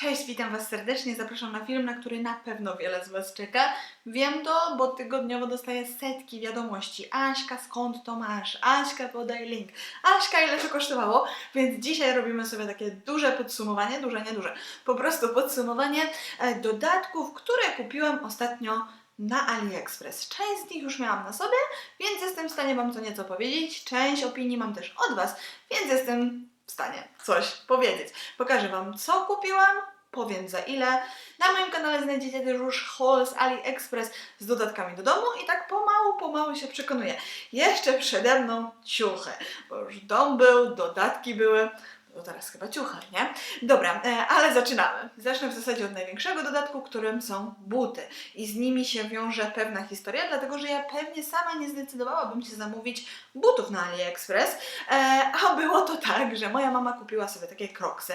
Cześć, witam Was serdecznie. Zapraszam na film, na który na pewno wiele z Was czeka. Wiem to, bo tygodniowo dostaję setki wiadomości. Aśka, skąd to masz? Aśka, podaj link. Aśka, ile to kosztowało? Więc dzisiaj robimy sobie takie duże podsumowanie, duże, nie duże, po prostu podsumowanie e, dodatków, które kupiłam ostatnio na AliExpress. Część z nich już miałam na sobie, więc jestem w stanie Wam co nieco powiedzieć. Część opinii mam też od Was, więc jestem w stanie coś powiedzieć. Pokażę Wam, co kupiłam, powiem za ile. Na moim kanale znajdziecie też już haul z AliExpress z dodatkami do domu i tak pomału, pomału się przekonuję. Jeszcze przede mną ciuchy, bo już dom był, dodatki były, to teraz chyba ciuchy, nie? Dobra, e, ale zaczynamy. Zacznę w zasadzie od największego dodatku, którym są buty. I z nimi się wiąże pewna historia, dlatego że ja pewnie sama nie zdecydowałabym się zamówić butów na AliExpress, e, a było to tak, że moja mama kupiła sobie takie kroksy,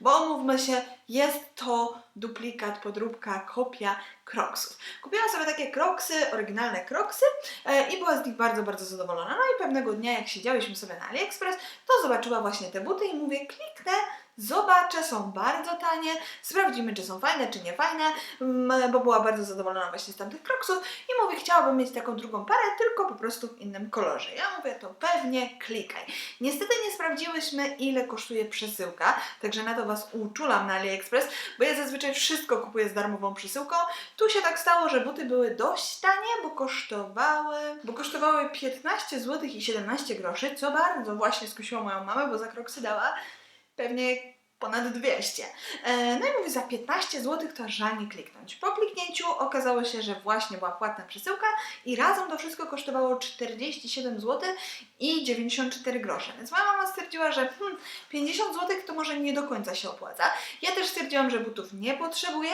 bo umówmy się, jest to duplikat, podróbka, kopia kroksów. Kupiła sobie takie kroksy, oryginalne kroksy e, i była z nich bardzo, bardzo zadowolona. No i pewnego dnia, jak siedziałyśmy sobie na AliExpress, to zobaczyła właśnie te buty i mówię, kliknę, zobaczę, są bardzo tanie, sprawdzimy, czy są fajne, czy nie fajne, mm, bo była bardzo zadowolona właśnie z tamtych kroksów i mówię, chciałabym mieć taką drugą parę, tylko po prostu w innym kolorze. Ja mówię, to pewnie klikaj. Niestety nie sprawdziłyśmy, ile kosztuje przesyłka, także na to Was uczulam na AliExpress, bo ja zazwyczaj wszystko kupuję z darmową przesyłką. Tu się tak stało, że buty były dość tanie, bo kosztowały, bo kosztowały 15 zł i 17 groszy, co bardzo właśnie skusiło moją mamę, bo za kroksy dała pewnie ponad 200. E, No i mówię, za 15 zł to aż żal nie kliknąć. Po kliknięciu okazało się, że właśnie była płatna przesyłka i razem to wszystko kosztowało 47 zł i 94 grosze. Więc moja mama stwierdziła, że hmm, 50 zł to może nie do końca się opłaca. Ja też stwierdziłam, że butów nie potrzebuję,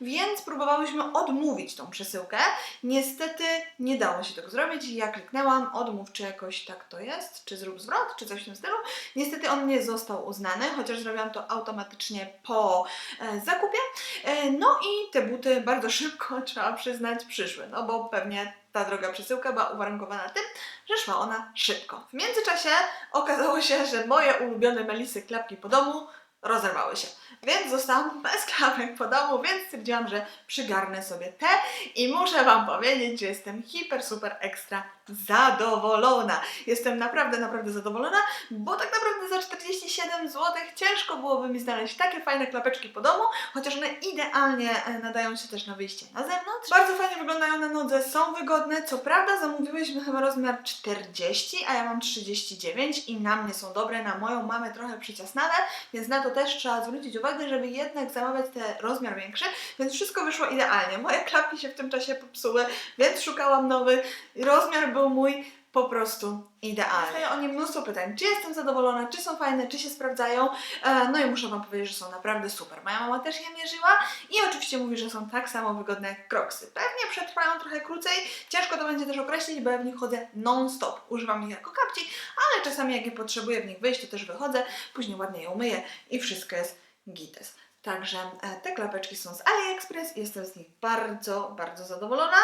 więc próbowałyśmy odmówić tą przesyłkę. Niestety nie dało się tego zrobić. Ja kliknęłam, odmów, czy jakoś tak to jest, czy zrób zwrot, czy coś w tym stylu. Niestety on nie został uznany, chociaż zrobiłam to automatycznie po e, zakupie. E, no i te buty bardzo szybko, trzeba przyznać, przyszły, no bo pewnie ta droga przesyłka była uwarunkowana tym, że szła ona szybko. W międzyczasie okazało się, że moje ulubione melisy klapki po domu rozerwały się. Więc zostałam bez klapek po domu, więc stwierdziłam, że przygarnę sobie te i muszę Wam powiedzieć, że jestem hiper, super, ekstra zadowolona. Jestem naprawdę, naprawdę zadowolona, bo tak naprawdę za 47 zł ciężko byłoby mi znaleźć takie fajne klapeczki po domu, chociaż one idealnie e, nadają się też na wyjście na zewnątrz. Bardzo fajnie wyglądają na nodze, są wygodne. Co prawda zamówiłyśmy chyba rozmiar 40, a ja mam 39 i na mnie są dobre, na moją mamę trochę przyciasnane, więc na to też trzeba zwrócić uwagę, żeby jednak zamawiać te rozmiar większy, więc wszystko wyszło idealnie. Moje klapki się w tym czasie popsuły, więc szukałam nowych. Rozmiar był mój po prostu idealny. Dostaję o nie mnóstwo pytań, czy jestem zadowolona, czy są fajne, czy się sprawdzają. E, No i muszę Wam powiedzieć, że są naprawdę super. Moja mama też je mierzyła i oczywiście mówi, że są tak samo wygodne jak kroksy. Pewnie przetrwają trochę krócej, ciężko to będzie też określić, bo ja w nich chodzę non-stop. Używam ich jako kapci, ale czasami jak je potrzebuję w nich wyjść, to też wychodzę, później ładnie je umyję i wszystko jest gites. Także e, te klapeczki są z AliExpress i jestem z nich bardzo, bardzo zadowolona.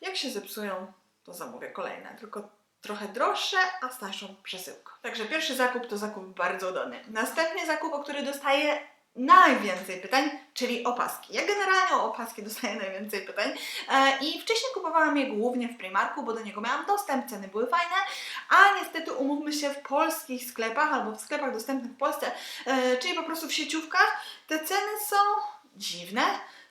Jak się zepsują, to zamówię kolejne, tylko trochę droższe, a z tańszą przesyłką. Także pierwszy zakup to zakup bardzo udany. Następny zakup, o który dostaję najwięcej pytań, czyli opaski. Ja generalnie o opaski dostaję najwięcej pytań e, i wcześniej kupowałam je głównie w Primarku, bo do niego miałam dostęp, ceny były fajne, a niestety umówmy się w polskich sklepach albo w sklepach dostępnych w Polsce, e, czyli po prostu w sieciówkach, te ceny są dziwne.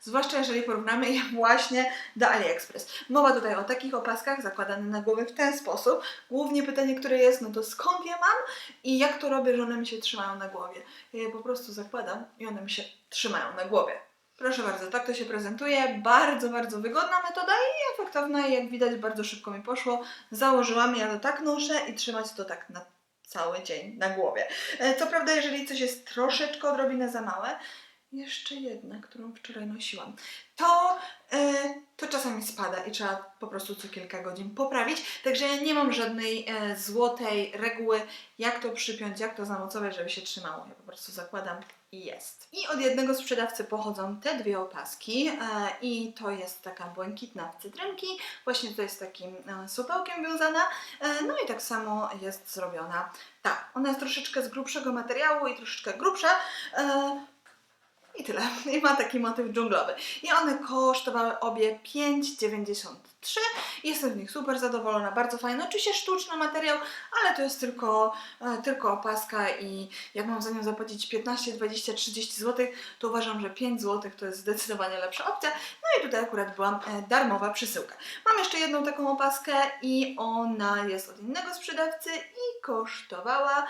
Zwłaszcza jeżeli porównamy je właśnie do AliExpress. Mowa tutaj o takich opaskach zakładanych na głowę w ten sposób. Głównie pytanie, które jest, no to skąd je mam i jak to robię, że one mi się trzymają na głowie. Ja je po prostu zakładam i one mi się trzymają na głowie. Proszę bardzo, tak to się prezentuje. Bardzo, bardzo wygodna metoda i efektowna. Jak widać, bardzo szybko mi poszło. Założyłam, ja to tak noszę i trzymać to tak na cały dzień na głowie. E, Co prawda, jeżeli coś jest troszeczkę odrobinę za małe, jeszcze jedna, którą wczoraj nosiłam, to, e, to czasami spada i trzeba po prostu co kilka godzin poprawić. Także ja nie mam żadnej e, złotej reguły, jak to przypiąć, jak to zamocować, żeby się trzymało. Ja po prostu zakładam i jest. I od jednego sprzedawcy pochodzą te dwie opaski e, i to jest taka błękitna w cytrynki, właśnie tutaj z takim e, supełkiem wiązana, no i tak samo jest zrobiona ta. Ona jest troszeczkę z grubszego materiału i troszeczkę grubsza, e, i tyle. I ma taki motyw dżunglowy. I one kosztowały obie 5,93. Jestem z nich super zadowolona, bardzo fajne. Oczywiście sztuczny materiał, ale to jest tylko, e, tylko opaska i jak mam za nią zapłacić 15, 20, 30 zł, to uważam, że 5 zł to jest zdecydowanie lepsza opcja. No i tutaj akurat była e, darmowa przesyłka. Mam jeszcze jedną taką opaskę i ona jest od innego sprzedawcy i kosztowała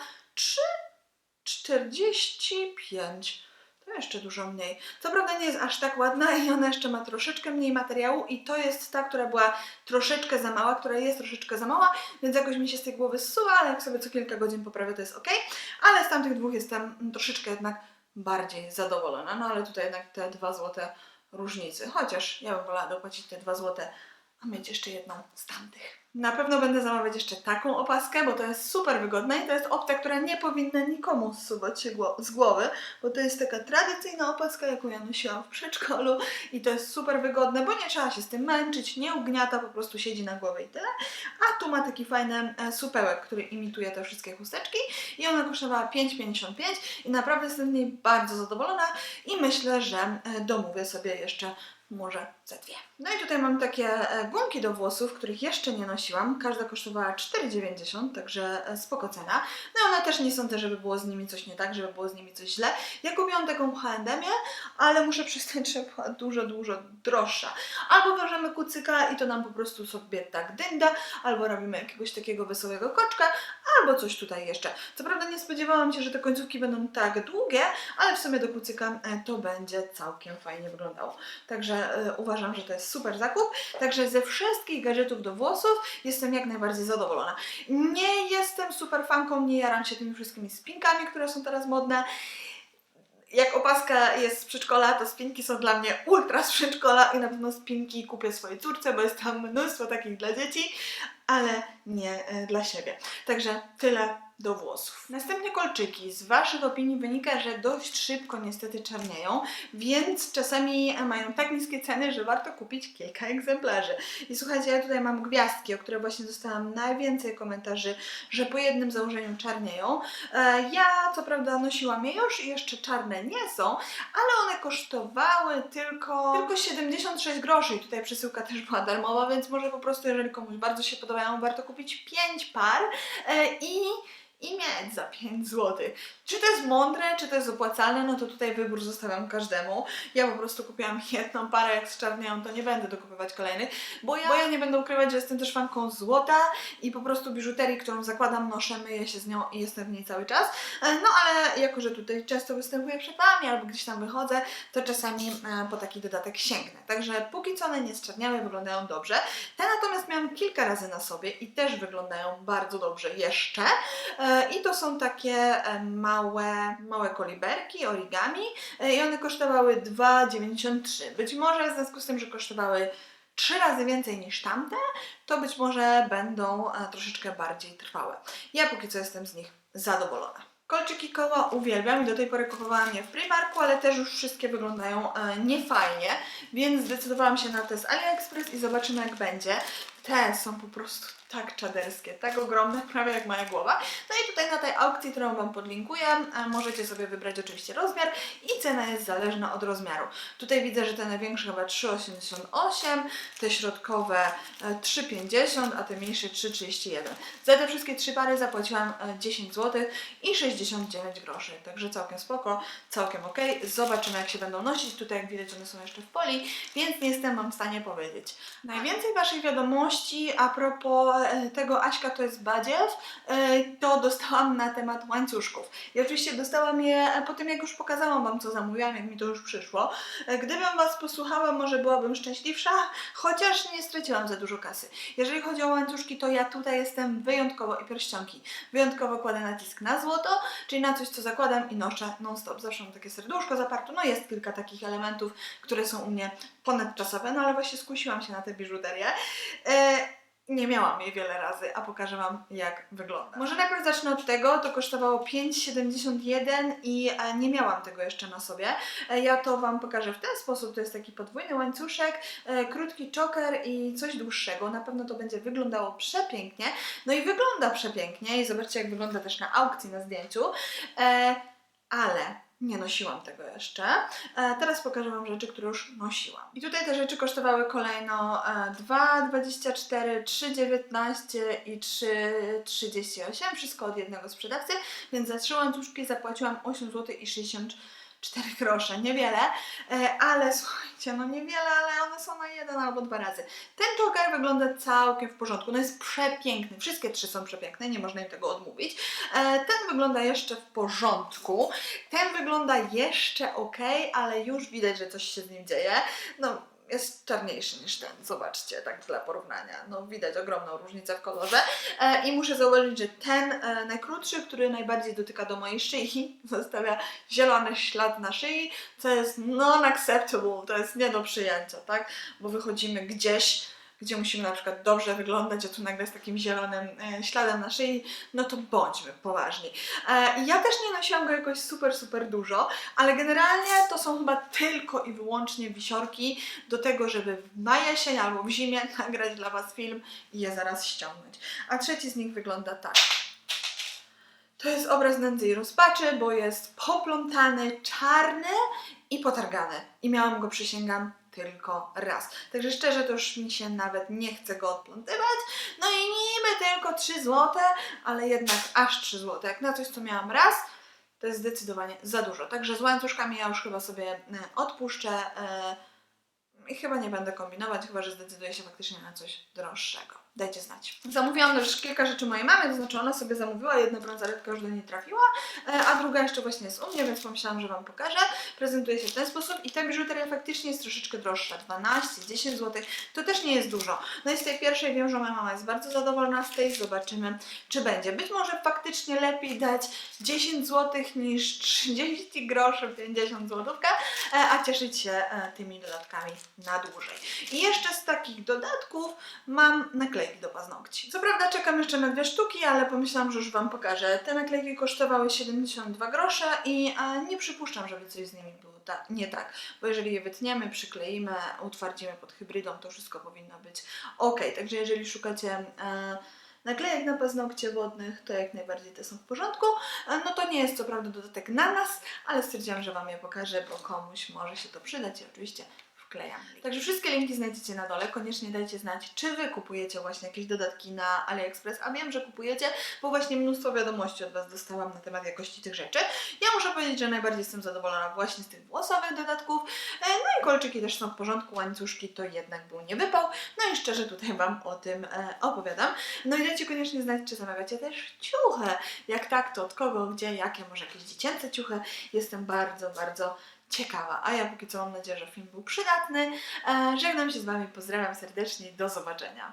3,45. Jeszcze dużo mniej. Co prawda nie jest aż tak ładna i ona jeszcze ma troszeczkę mniej materiału i to jest ta, która była troszeczkę za mała, która jest troszeczkę za mała, więc jakoś mi się z tej głowy zsuwa, ale jak sobie co kilka godzin poprawię, to jest ok. Ale z tamtych dwóch jestem troszeczkę jednak bardziej zadowolona. No ale tutaj jednak te 2 złote różnicy. Chociaż ja bym wolała dopłacić te 2 złote, a mieć jeszcze jedną z tamtych. Na pewno będę zamawiać jeszcze taką opaskę, bo to jest super wygodna i to jest opcja, która nie powinna nikomu zsuwać się z głowy, bo to jest taka tradycyjna opaska, jaką ja nosiłam w przedszkolu i to jest super wygodne, bo nie trzeba się z tym męczyć, nie ugniata, po prostu siedzi na głowie i tyle. A tu ma taki fajny e, supełek, który imituje te wszystkie chusteczki i ona kosztowała 5,55 i naprawdę jestem z niej bardzo zadowolona i myślę, że e, domówię sobie jeszcze może ze dwie. No i tutaj mam takie e, gumki do włosów, których jeszcze nie nosiłam. Każda kosztowała 4,90, także e, spoko cena. No one też nie są te, żeby było z nimi coś nie tak, żeby było z nimi coś źle. Ja kupiłam taką H&M-ie, ale muszę przyznać, że była dużo, dużo droższa. Albo wiążemy kucyka i to nam po prostu sobie tak dynda, albo robimy jakiegoś takiego wesołego koczka, albo coś tutaj jeszcze. Co prawda nie spodziewałam się, że te końcówki będą tak długie, ale w sumie do kucyka e, to będzie całkiem fajnie wyglądało. Także uważam, że to jest super zakup. Także ze wszystkich gadżetów do włosów jestem jak najbardziej zadowolona. Nie jestem super fanką, nie jaram się tymi wszystkimi spinkami, które są teraz modne. Jak opaska jest z przedszkola, to spinki są dla mnie ultra z przedszkola i na pewno spinki kupię swojej córce, bo jest tam mnóstwo takich dla dzieci, ale nie e, dla siebie. Także tyle do włosów. Następnie kolczyki. Z Waszych opinii wynika, że dość szybko niestety czarnieją, więc czasami mają tak niskie ceny, że warto kupić kilka egzemplarzy. I słuchajcie, ja tutaj mam gwiazdki, o które właśnie dostałam najwięcej komentarzy, że po jednym założeniu czarnieją. E, Ja co prawda nosiłam je już i jeszcze czarne nie są, ale one kosztowały tylko, tylko 76 groszy i tutaj przesyłka też była darmowa, więc może po prostu jeżeli komuś bardzo się podobają, warto kupić 5 par e, i i mieć za 5 zł. Czy to jest mądre, czy to jest opłacalne, no to tutaj wybór zostawiam każdemu. Ja po prostu kupiłam jedną parę, jak zczarniają, to nie będę dokupywać kolejnych, bo ja, bo ja nie będę ukrywać, że jestem też fanką złota i po prostu biżuterii, którą zakładam, noszę, myję się z nią i jestem w niej cały czas. E, No ale jako, że tutaj często występuję przed Wami albo gdzieś tam wychodzę, to czasami e, po taki dodatek sięgnę. Także póki co one nie zczarniały, wyglądają dobrze. Te natomiast miałam kilka razy na sobie i też wyglądają bardzo dobrze jeszcze. E, I to są takie e, małe, małe koliberki, origami e, i one kosztowały 2,93. Być może w związku z tym, że kosztowały trzy razy więcej niż tamte, to być może będą troszeczkę bardziej trwałe. Ja póki co jestem z nich zadowolona. Kolczyki koła uwielbiam i do tej pory kupowałam je w Primarku, ale też już wszystkie wyglądają niefajnie, więc zdecydowałam się na te z AliExpress i zobaczymy jak będzie. Te są po prostu tak czaderskie, tak ogromne, prawie jak moja głowa. No i tutaj na tej aukcji, którą Wam podlinkuję, e, możecie sobie wybrać oczywiście rozmiar i cena jest zależna od rozmiaru. Tutaj widzę, że te największe chyba 3,88, te środkowe e, 3,50, a te mniejsze 3,31. Za te wszystkie trzy pary zapłaciłam e, 10 zł i 69 groszy, także całkiem spoko, całkiem ok. Zobaczymy jak się będą nosić. Tutaj jak widać one są jeszcze w poli, więc nie jestem Wam w stanie powiedzieć. Najwięcej Waszych wiadomości a propos e, tego Aśka to jest badziew, e, to dostałam na temat łańcuszków. I oczywiście dostałam je e, po tym, jak już pokazałam Wam, co zamówiłam, jak mi to już przyszło. Gdybym Was posłuchała, może byłabym szczęśliwsza, chociaż nie straciłam za dużo kasy. Jeżeli chodzi o łańcuszki, to ja tutaj jestem wyjątkowo i pierścionki. Wyjątkowo kładę nacisk na złoto, czyli na coś, co zakładam i noszę non-stop. Zawsze mam takie serduszko zaparto. No jest kilka takich elementów, które są u mnie ponadczasowe, no ale właśnie skusiłam się na tę biżuterię. E, nie miałam jej wiele razy, a pokażę Wam jak wygląda. Może najpierw zacznę od tego, to kosztowało 5,71 i e, nie miałam tego jeszcze na sobie. E, Ja to Wam pokażę w ten sposób, to jest taki podwójny łańcuszek, e, krótki choker i coś dłuższego. Na pewno to będzie wyglądało przepięknie. No i wygląda przepięknie i zobaczcie jak wygląda też na aukcji na zdjęciu. Ale Nie nosiłam tego jeszcze. E, teraz pokażę Wam rzeczy, które już nosiłam. I tutaj te rzeczy kosztowały kolejno e, 2,24, 3,19 i 3,38. Wszystko od jednego sprzedawcy, więc za trzy łańcuszki zapłaciłam 8 zł i 64 grosze. Niewiele, e, ale słuchajcie, no niewiele, ale one są na jeden albo dwa razy. Ten joker wygląda całkiem w porządku. No jest przepiękny. Wszystkie trzy są przepiękne, nie można im tego odmówić. E, ten wygląda jeszcze w porządku. Ten wygląda jeszcze ok, ale już widać, że coś się z nim dzieje. No, jest czarniejszy niż ten, zobaczcie, tak dla porównania. No, widać ogromną różnicę w kolorze. E, I muszę zauważyć, że ten e, najkrótszy, który najbardziej dotyka do mojej szyi, zostawia zielony ślad na szyi, co jest non-acceptable, to jest nie do przyjęcia, tak? Bo wychodzimy gdzieś, gdzie musimy na przykład dobrze wyglądać, a tu nagle z takim zielonym e, śladem na szyi, no to bądźmy poważni. E, ja też nie nosiłam go jakoś super, super dużo, ale generalnie to są chyba tylko i wyłącznie wisiorki do tego, żeby na jesień albo w zimie nagrać dla Was film i je zaraz ściągnąć. A trzeci z nich wygląda tak. To jest obraz nędzy i rozpaczy, bo jest poplątany, czarny i potargany. I miałam go, przysięgam, tylko raz. Także szczerze to już mi się nawet nie chce go odplątywać. No i niby tylko 3 złote, ale jednak aż 3 złote. Jak na coś, co miałam raz, to jest zdecydowanie za dużo. Także z łańcuszkami ja już chyba sobie e, odpuszczę. e, I chyba nie będę kombinować, chyba że zdecyduję się faktycznie na coś droższego. Dajcie znać. Zamówiłam też kilka rzeczy mojej mamy, to znaczy ona sobie zamówiła, jedna bransoletka już do niej trafiła, e, a druga jeszcze właśnie jest u mnie, więc pomyślałam, że Wam pokażę. Prezentuje się w ten sposób i ta biżuteria faktycznie jest troszeczkę droższa, 12, 10 zł, to też nie jest dużo. No i z tej pierwszej wiem, że moja mama jest bardzo zadowolona z tej, zobaczymy czy będzie. Być może faktycznie lepiej dać 10 zł niż 30 groszy, 50 złotówka, e, a cieszyć się e, tymi dodatkami na dłużej. I jeszcze z takich dodatków mam naklejki do paznokci. Co prawda czekam jeszcze na dwie sztuki, ale pomyślałam, że już Wam pokażę. Te naklejki kosztowały 72 grosze i nie przypuszczam, żeby coś z nimi było ta, nie tak, bo jeżeli je wytniemy, przykleimy, utwardzimy pod hybrydą, to wszystko powinno być ok. Także jeżeli szukacie e, naklejek na paznokcie wodnych, to jak najbardziej te są w porządku. E, No to nie jest co prawda dodatek na nas, ale stwierdziłam, że Wam je pokażę, bo komuś może się to przydać i oczywiście wklejam. Także wszystkie linki znajdziecie na dole. Koniecznie dajcie znać, czy Wy kupujecie właśnie jakieś dodatki na AliExpress, a wiem, że kupujecie, bo właśnie mnóstwo wiadomości od Was dostałam na temat jakości tych rzeczy. Ja muszę powiedzieć, że najbardziej jestem zadowolona właśnie z tych włosowych dodatków. E, No i kolczyki też są w porządku, łańcuszki to jednak był nie wypał. No i szczerze tutaj Wam o tym e, opowiadam. No i dajcie koniecznie znać, czy zamawiacie też ciuchy. Jak tak, to od kogo, gdzie, jakie, może jakieś dziecięce ciuchy. Jestem bardzo, bardzo ciekawa. A ja póki co mam nadzieję, że film był przydatny. E, żegnam się z Wami, pozdrawiam serdecznie do zobaczenia.